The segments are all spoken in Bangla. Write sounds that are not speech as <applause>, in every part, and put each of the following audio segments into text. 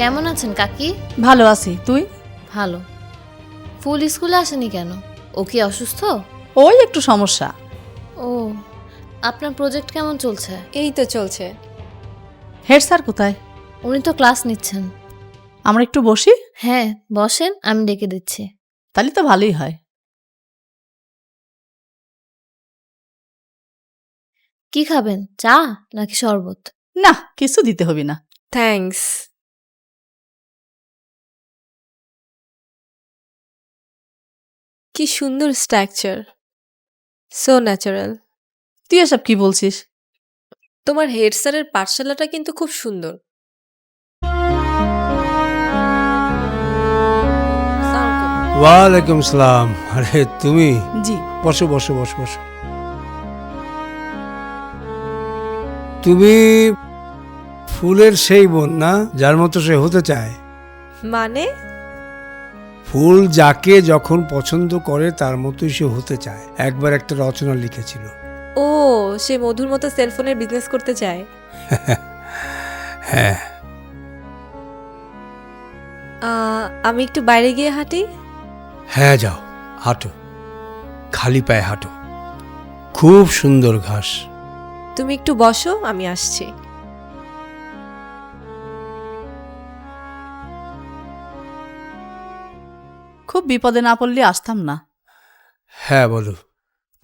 কেমন আছেন কাকি? ভালো আছি তুই? ভালো। ফুল স্কুলে আসেনি কেন? ও কি অসুস্থ? ওই একটু সমস্যা। ও আপনার প্রজেক্ট কেমন চলছে? এই তো চলছে। হেড স্যার কোথায়? উনি তো ক্লাস নিচ্ছেন। আমরা একটু বসি? হ্যাঁ বসেন আমি ডেকে দিচ্ছি। তাহলে তো ভালোই হয়। কি খাবেন চা নাকি শরবত? না কিছু দিতে হবে না। থ্যাঙ্কস কি সুন্দর স্ট্রাকচার সো ন্যাচারাল তুই এসব কি বলছিস? তোমার হেড স্যারের পাঠশালাটা কিন্তু খুব সুন্দর। ওয়ালাইকুম সালাম আরে তুমি? জি। বসো বসো বসো বসো। তুমি ফুলের সেই বোন না যার মতো সে হতে চায়? মানে? ফুল যাকে যখন পছন্দ করে তার মতোই সে হতে চায়। একবার একটা রচনা লিখেছিল। ও সে মধুর মতো সেলফোনের বিজনেস করতে চায়। <laughs> হ্যাঁ। আমি একটু বাইরে গিয়ে হাঁটি? হ্যাঁ যাও। হাঁটো। খালি পায়ে হাঁটো। খুব সুন্দর ঘাস। তুমি একটু বসো আমি আসছি। খুব বিপদে না পড়লে আসতাম না। হ্যাঁ বলো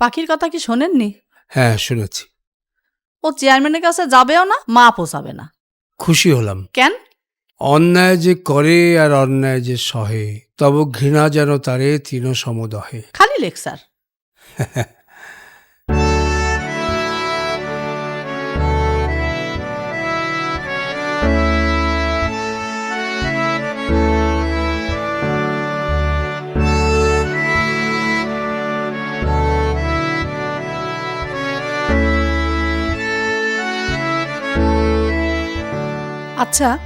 পাখির কথা কি শোনেননি? হ্যাঁ শুনেছি। ও চেয়ারম্যানের কাছে যাবেও না মা পোষাবে না। খুশি হলাম। কেন? অন্যায় যে করে আর অন্যায় যে সহে তব ঘৃণা যেন তারে তৃণ সমদহে খালি লেকচার <laughs> আচ্ছা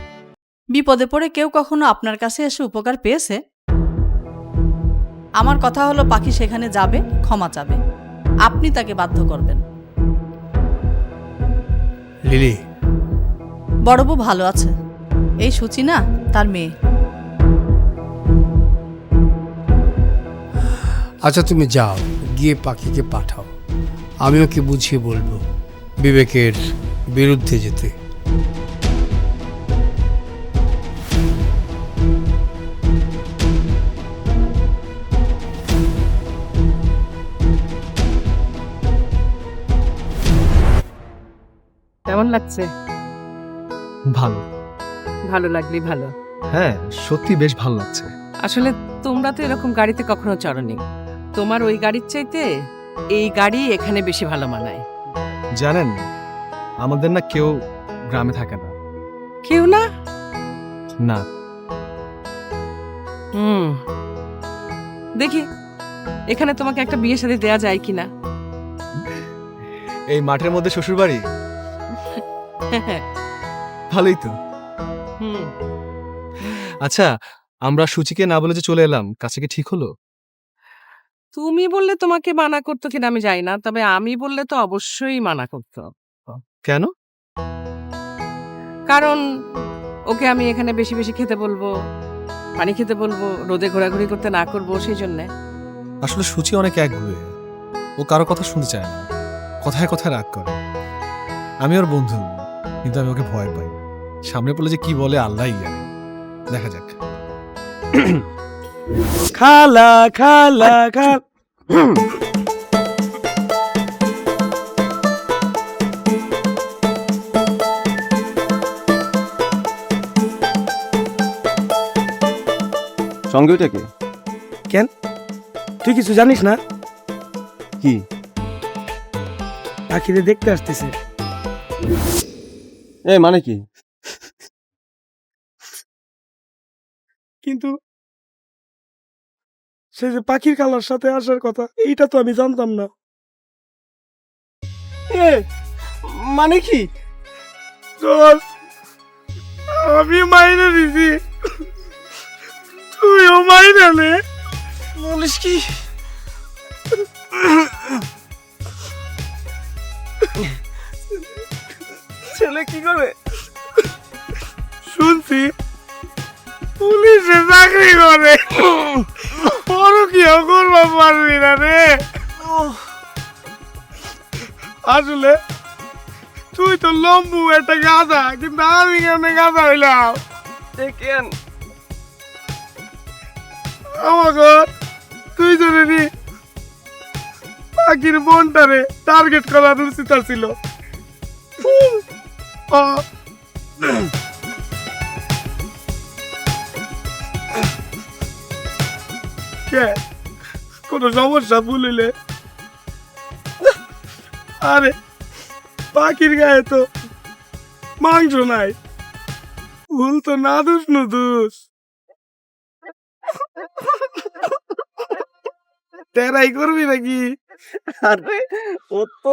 বিপদে পড়ে কেউ কখনো আপনার কাছে এসে উপকার পেয়েছে? আমার কথা হলো পাখি সেখানে যাবে ক্ষমা চাবে। আপনি তাকে বাধ্য করবেন। লিলি। বড় বউ ভালো আছে। এই সুচি না তার মেয়ে। আচ্ছা তুমি যাও গিয়ে পাখিকে পাঠাও। আমি ওকে বুঝিয়ে বলব? বিবেকের বিরুদ্ধে যেতে। লাগছে? ভালো। ভালো লাগলি ভালো। হ্যাঁ সত্যি বেশ ভালো লাগছে। আসলে তোমরা তো এরকম গাড়িতে কখনো চড়নি। তোমার ওই গাড়ির চাইতে এই গাড়ি এখানে বেশি ভালো মানায়। জানেন আমাদের না কেউ গ্রামে থাকে না। কেউ না? না। হুম। দেখি এখানে তোমাকে একটা বিয়ে সাথে দেয়া যায় কিনা? এই মাঠের মধ্যে শ্বশুর বাড়ি <laughs> ভালোই তো। হুম। আচ্ছা আমরা সুচিকে না বলে যে চলে এলাম কাছে কি ঠিক হলো? তুমি বললে তোমাকে মানা করতো কিনা আমি জানি না তবে আমি বললে তো অবশ্যই মানা করতো। কেন? কারণ ওকে আমি এখানে বেশি বেশি খেতে বলব পানি খেতে বলব রোদে ঘোরাঘুরি করতে না করব সেই জন্যে। আসলে সুচি অনেক এক একগুয়ে ও কারও কথা শুনতে চায় না কথায় কথায় রাগ করে। আমি ওর বন্ধু। কিন্তু আমি ওকে ভয় পাই। সামনে পড়লে যে কি বলে আল্লাহ জানে দেখা যাক। <coughs> খালা খালা খালা <coughs> সঙ্গে ওইটা কে? কেন? তুই কিছু জানিস না? কি? পাখিদের দেখতে আসতেছে। এ মানে কি? কিন্তু সে যে পাখির কালার সাথে আসার কথা, এইটা তো আমি জানতাম না। এ মানে কি? আমি মাইনে দিছি তুইও মাইনে নে। বলিস কি? ছেলে কি করে শুনছি পুলিশে চাকরি করে। বড় কি করবা পারবি না রে? আসলে তুই তো লম্বু একটা গাধা কিন্তু আমি কেমনে গাধা হইলাম? আমাকে তুই জনেনি পাখির বোনটারে টার্গেট করার উচিত ছিল। কোনো সমস্যা ভুলিলে আরে পাখির গায়ে তো মাংস নাই ভুল তো না দুষ নু টেরাই করবি নাকি আরে ও তো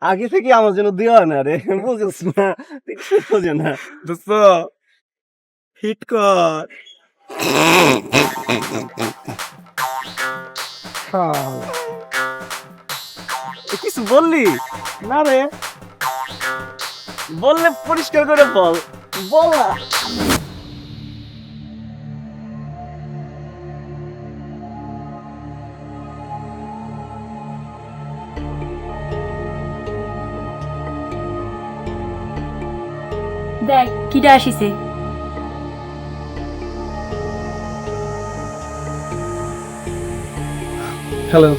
আগে থেকে আমার জন্য দেওয়া না রে বুঝিস না বোঝে না। দোস্ত হিট কর। কিছু বললি? না রে। বললে পরিষ্কার করে বল। বল দেখ কিটা আসিছে। হ্যালো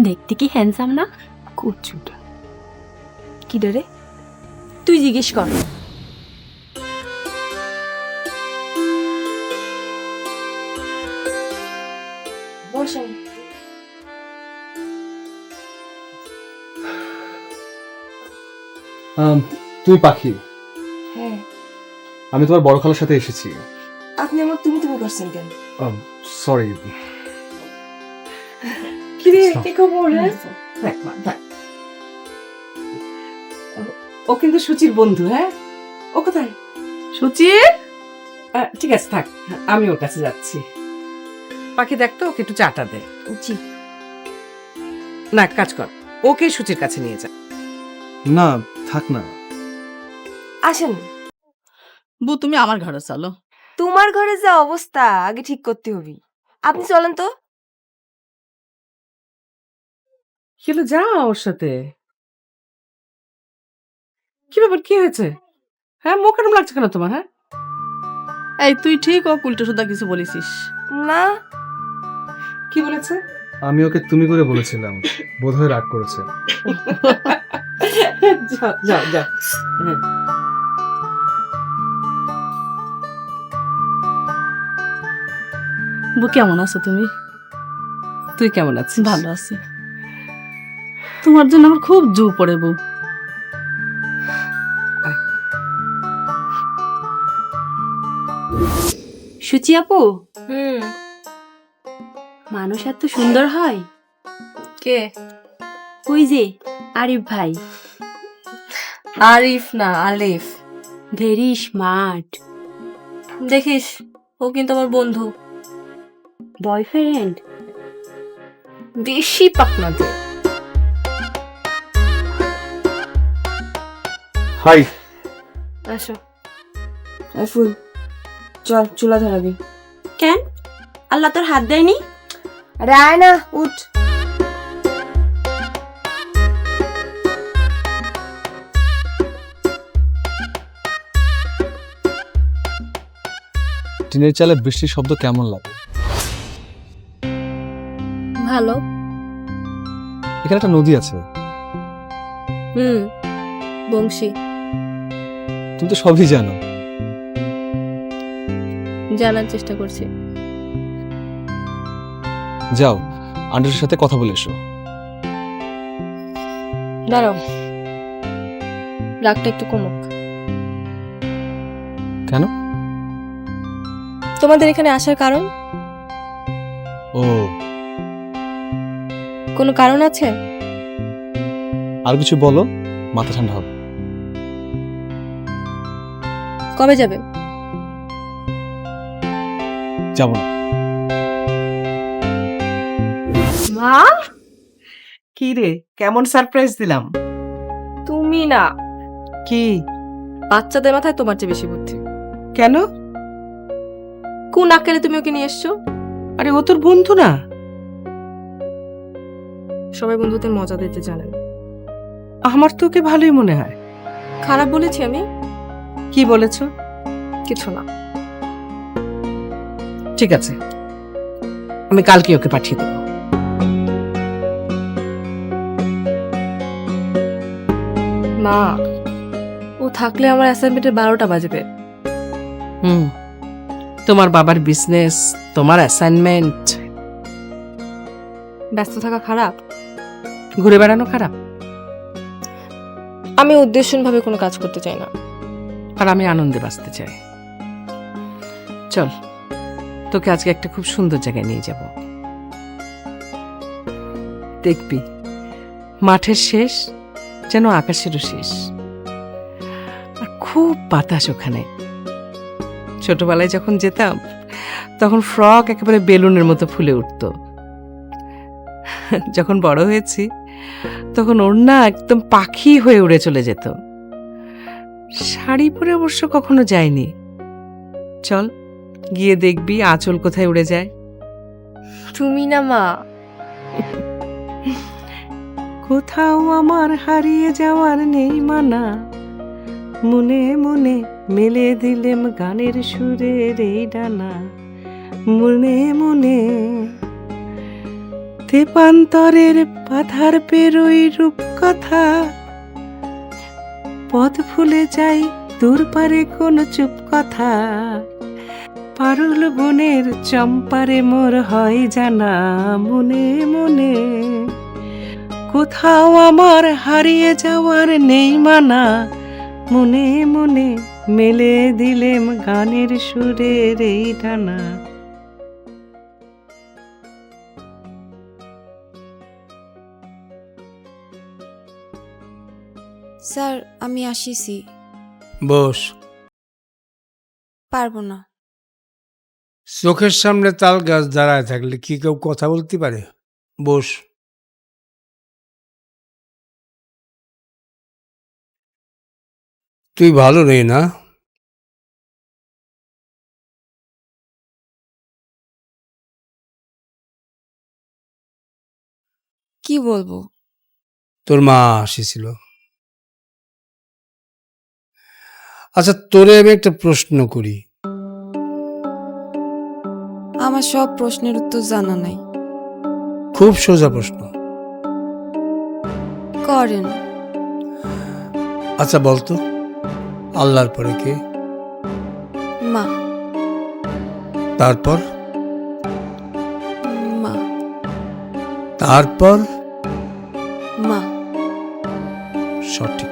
দেখতে কি হ্যান্ডসাম না? কুচুটা। কি রে? তুই জিজ্ঞেস কর। তুমি পাখি। হ্যাঁ। আমি তোমার বড় খালার সাথে এসেছি। আপনি আমার তুমি তুমি করছেন কেন? সরি কি রে কি খবর হ্যাঁ? থাক। ও- কিন্তু সুচির বন্ধু হ্যাঁ? ও কোথায়? সুচি? আহ, ঠিক আছে থাক। আমি ওর কাছে যাচ্ছি। পাখি দেখ তো ওকে একটু চাটা দে। জি। না এক কাজ কর। ওকে সুচির কাছে নিয়ে যা। না থাক না। আসেন। বু তুমি আমার ঘরে চলো। তোমার ঘরে যা অবস্থা আগে ঠিক করতে হবে। আপনি চলেন তো। কিলো যা ওর সাথে। কি ব্যাপার কি হয়েছে? হ্যাঁ মুখ কেমন লাগছে কেন তোমার হ্যাঁ? এই তুই ঠিক ও উল্টো সুদা কিছু বলেছিস না। কি বলেছে? আমি ওকে তুমি করে বলেছিলাম। বোধহয় রাগ করেছে। <laughs> যাও যাও যাও। হ্যাঁ। বু কেমন আছো তুমি? তুই কেমন আছিস? ভালো আছি। তোমার জন্য আমার খুব জু পড়ে বউ সুচি আপু? হুম। মানুষ এত সুন্দর হয়। কে? ওই যে আরিফ ভাই। আরিফ না আলিফ। Very smart. দেখিস ও কিন্তু আমার বন্ধু। বয়ফ্রেন্ড? বেশি পাকনা দে। হাই। আসো। ফুল চল চুলা ধরাবি। কেন? আল্লাহ তোর হাত দেয়নি? রায় না উঠ। টিনের চালে বৃষ্টির শব্দ কেমন লাগে? ভালো। এখানে একটা নদী আছে। হুম বংশী। তুমি তো সবই জানো। জানার চেষ্টা করছি। যাও আন্ডারের সাথে কথা বলে এসো। দাঁড়াও। রাগটা একটু কমুক। কেন? তোমাদের এখানে আসার কারণ? ও কোনো কারণ আছে? আর কিছু বলো মাথা ঠান্ডা হবে। কবে যাবে? যাব না। মা? কি রে কেমন সারপ্রাইজ দিলাম। তুমি না। কি? বাচ্চাদের মাথায় তোমার চেয়ে বেশি বুদ্ধি। কেন? কোন আকারে তুমি ওকে নিয়ে এসছো? আরে ও তোর বন্ধু না। সবাই বন্ধুদের মজা দিতে জানেন। আমার তো ওকে ভালোই মনে হয়। খারাপ বলেছি আমি? কি বলেছ? কিছু না। ঠিক আছে। আমি কালকে ওকে পাঠিয়ে দেবো। মা ও থাকলে আমার অ্যাসাইনমেন্টের বারোটা বাজবে। হুম। তোমার বাবার বিজনেস তোমার অ্যাসাইনমেন্ট ব্যস্ত থাকা খারাপ? ঘুরে বেড়ানো খারাপ? আমি উদ্দেশ্যভাবে কোনো কাজ করতে চাই না। আর আমি আনন্দে বাঁচতে চাই। চল তোকে আজকে একটা খুব সুন্দর জায়গায় নিয়ে যাব। দেখবি মাঠের শেষ যেন আকাশেরও শেষ। আর খুব বাতাস ওখানে। ছোটবেলায় যখন যেতাম তখন ফ্রক একেবারে বেলুনের মতো ফুলে উঠত। যখন বড় হয়েছি তখন ওর না একদম পাখি হয়ে উড়ে চলে যেত। শাড়ি পরে অবশ্য কখনো যায়নি। চল গিয়ে দেখবি আঁচল কোথায় উড়ে যায়। তুমি না মা। কোথাও আমার হারিয়ে যাওয়ার নেই মানা। মনে মনে মেলে দিলেম গানের সুরের এই ডানা। মনে মনে তেপান্তরের পাথার পেরোই রূপ কথা পথ ফুলে যাই, দূর পারে কোনো চুপ কথা পারুল বনের চম্পারে মোর হয় জানা মনে মনে। কোথাও আমার হারিয়ে যাওয়ার নেই মানা। মনে মনে মেলে দিলেম গানের সুরের এই ডানা স্যার আমি আসিছি। বস। পারব না। চোখের সামনে তাল গাছ দাঁড়ায় থাকলে কি কেউ কথা বলতে পারে? বস। তুই ভালো নেই না? কি বলব? তোর মা আসিছিল। আচ্ছা তোরে আমি একটা প্রশ্ন করি। আমার সব প্রশ্নের উত্তর জানা নাই। খুব সোজা প্রশ্ন। করেন। আচ্ছা বলতো আল্লাহর পরে কে? মা। তারপর? মা। তারপর? মা। সঠিক।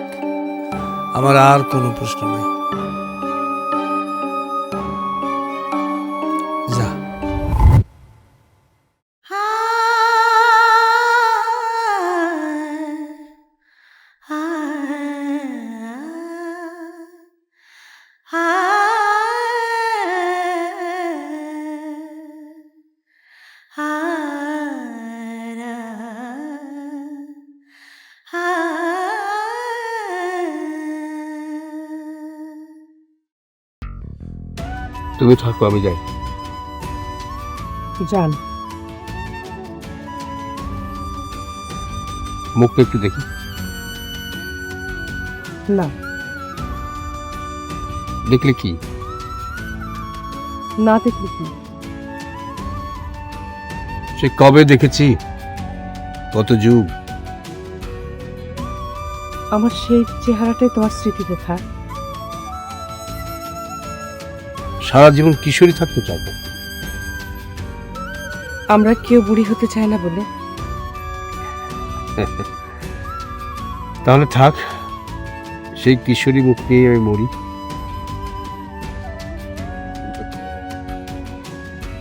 আমার আর কোনো প্রশ্ন নেই। তুমি থাকো আমি যাই। জান মুখটা একটু দেখি। না। দেখলে কি? না দেখলে কি? সে কবে দেখেছি? কত যুগ? আমার সেই চেহারাটাই তোমার স্মৃতিতে থাক সারা জীবন কিশোরী থাকতে চাইব আমরা কেউ বুড়ি হতে চাই না বলে। <laughs> তাহলে থাক সেই কিশোরী মুখ নিয়ে আমি মরি।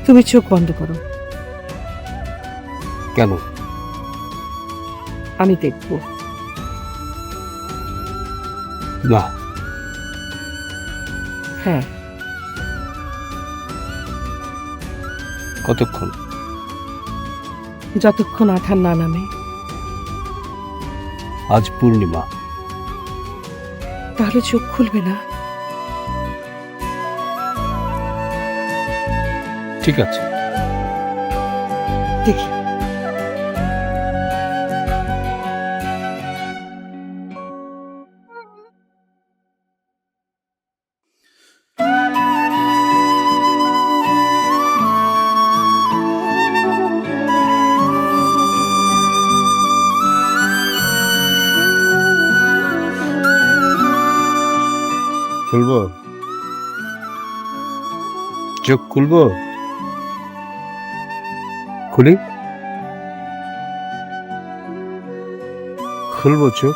তুমি চোখ বন্ধ করো। কেন? আমি দেখব। না। হ্যাঁ। কতক্ষণ? যতক্ষণ আঠার না নামে। আজ পূর্ণিমা। তাহলে চোখ খুলবে না? ঠিক আছে। দেখি। খুলবো? চোখ খুলবো? খুলি। খুলবো চোখ।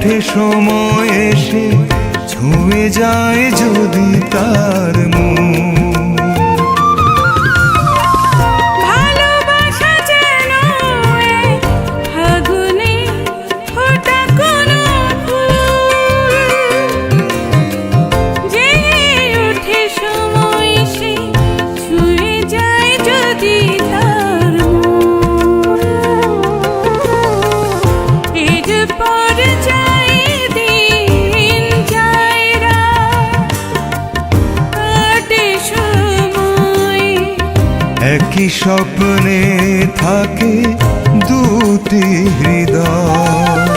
ওঠে সময় এসে ছুঁয়ে যায় যদি তার মন। স্বপ্নে থাকে দুটি হৃদয়।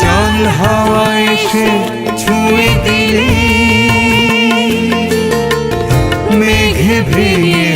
জল হাওয়া এসে ছুঁয়ে দিলে মেঘে ভেঙে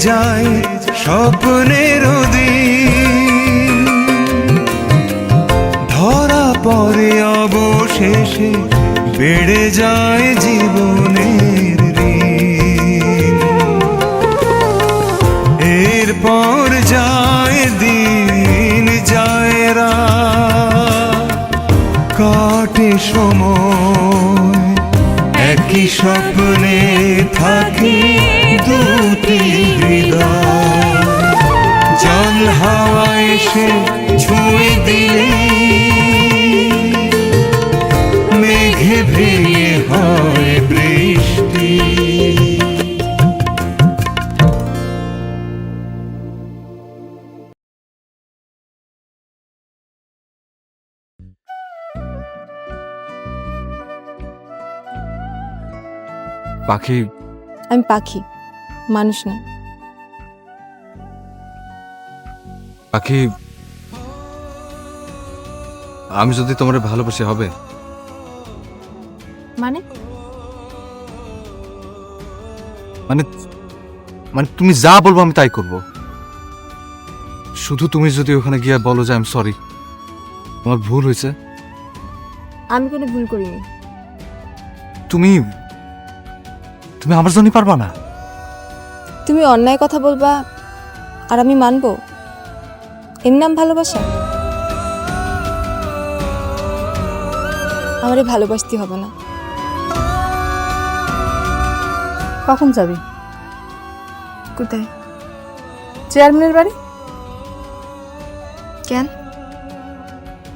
যায় স্বপ্নের ধরা পরে অবশেষে বেড়ে যায় জীবনের ঋণ এরপর এসে ছুঁয়ে দিলে মেঘে ভেঙে হয় বৃষ্টি। পাখি? আমি পাখি মানুষ না। পাখি আমি যদি তোমার ভালোবাসি হবে? মানে? মানে মানে তুমি যা বলব আমি তাই করব। শুধু তুমি যদি ওখানে গিয়ে বলো যে আমি সরি আমার ভুল হয়েছে। আমি কোনো ভুল করিনি। তুমি তুমি আমার জন্য পারবা না। তুমি অন্যায় কথা বলবা আর আমি মানবো? এর নাম ভালোবাসা? আমারে ভালোবাসতে হবে না। কখন যাবি? কোথায়? চেয়ারম্যানের বাড়ি? কেন?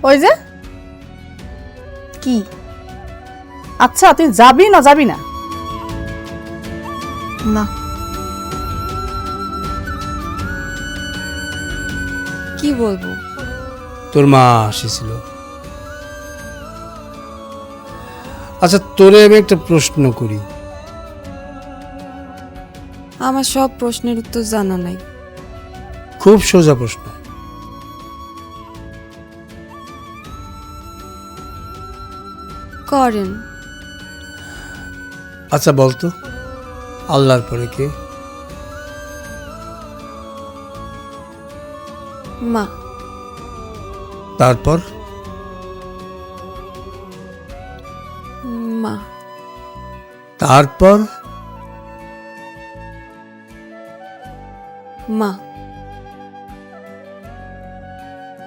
ওই যে? কি? আচ্ছা তুই যাবি না যাবি না? না। কি বলব? তোর মা এসেছিল আচ্ছা তোরে আমি একটা প্রশ্ন করি। আমার সব প্রশ্নের উত্তর জানা নাই। খুব সোজা প্রশ্ন। করেন। আচ্ছা বলতো আল্লাহর পরে কে? মা। তারপর? তারপর? মা।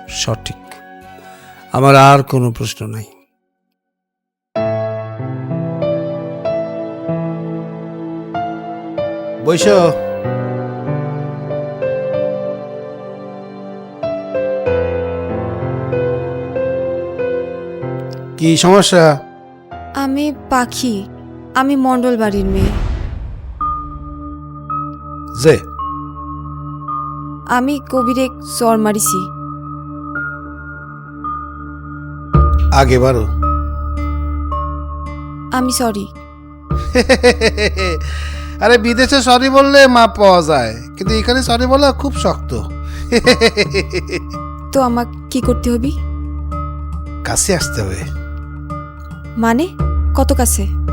সঠিক। আমার আর কোনো প্রশ্ন নাই। বৈশ কি সমস্যা? আমি পাখি। আমি মণ্ডল বাড়ির মেয়ে। যে। আমি কবিরে জ্বর মারিছি। আগে বারো। আমি সরি। <laughs> আরে বিদেশে সরি বললে মাপ পাওয়া যায় কিন্তু এখানে সরি বলা খুব শক্ত। <laughs> তো আমাকে কি করতে হবে? কাছে আসতে হবে। মানে? কত কাছে?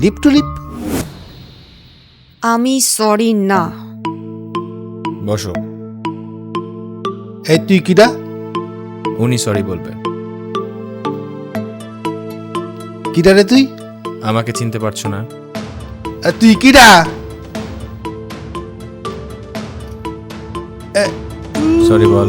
Lip to lip. আমি সরি না। বসো। এই তুই কিডা? উনি সরি বলবে। কিডা রে তুই? আমাকে চিনতে পারছ না। আর তুই কিডা? সরি বল।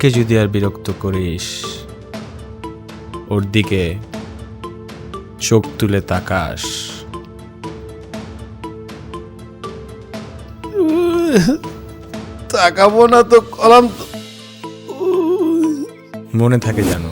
কুমিকে যদি আর বিরক্ত করিস ওর দিকে চোখ তুলে তাকাস। তাকাবো না তো কলাম মনে থাকে জানো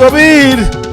কবির।